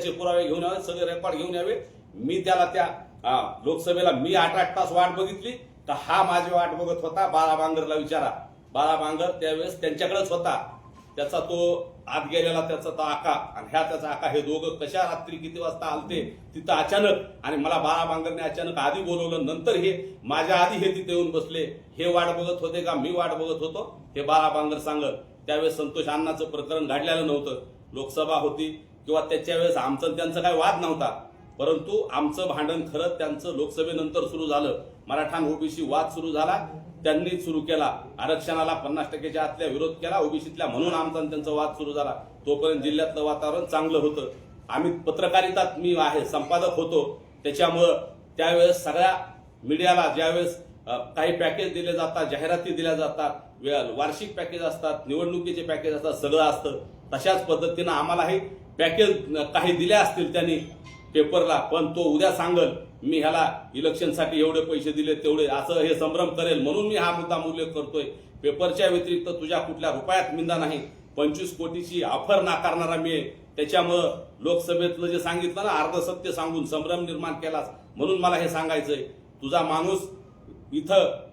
त्याचे पुरावे घेऊन यावे सगळे रेकॉर्ड घेऊन यावे. मी त्याला त्या लोकसभेला मी आठ आठ तास वाट बघितली. तर हा माझी वाट बघत होता. बाळा बांगरला विचारा. बाळा बांगर त्यावेळेस त्यांच्याकडेच होता. त्याचा तो आत गेलेला त्याचा तो आका आणि ह्या त्याचा आका हे दोघं कशा रात्री किती वाजता आलते तिथं अचानक आणि मला बाळा बांगरने अचानक आधी बोलवलं. नंतर हे माझ्या आधी हे तिथे येऊन बसले. हे वाट बघत होते का? मी वाट बघत होतो. हे बाळा बांगर सांगत. त्यावेळेस संतोष अण्णाचं प्रकरण घडलेलं नव्हतं. लोकसभा होती. किंवा त्याच्या वेळेस आमचं त्यांचा काही वाद नव्हता. परंतु आमचं भांडण खरं त्यांचं लोकसभेनंतर सुरू झालं. मराठा ओबीसी वाद सुरू झाला. त्यांनी सुरू केला. आरक्षणाला पन्नास टक्क्याच्या आतल्या विरोध केला. ओबीसीतल्या म्हणून आमचा त्यांचा वाद सुरू झाला. तोपर्यंत जिल्ह्यातलं वातावरण चांगलं होतं. आम्ही पत्रकारितात मी आहे संपादक होतो. त्याच्यामुळं त्यावेळेस सगळ्या मीडियाला ज्यावेळेस काही पॅकेज दिले जातात जाहिराती दिल्या जातात वार्षिक पॅकेज असतात निवडणुकीचे पॅकेज असतात सगळं असतं. तशाच पद्धतीनं आम्हालाही पॅकेज काही दिले असतील त्यांनी पेपरला पण तो उद्या सांगल मी ह्याला इलेक्शनसाठी एवढे पैसे दिले तेवढे असं हे संभ्रम करेल म्हणून मी हा मुद्दा उल्लेख करतोय. पेपरच्या व्यतिरिक्त तुझ्या कुठल्या रुपयात मिंदा नाही. पंचवीस कोटीची ऑफर नाकारणारा मी आहे. त्याच्यामुळं लोकसभेतलं जे सांगितलं ना अर्धसत्य सांगून संभ्रम निर्माण केलास म्हणून मला हे सांगायचंय. तुझा माणूस इथं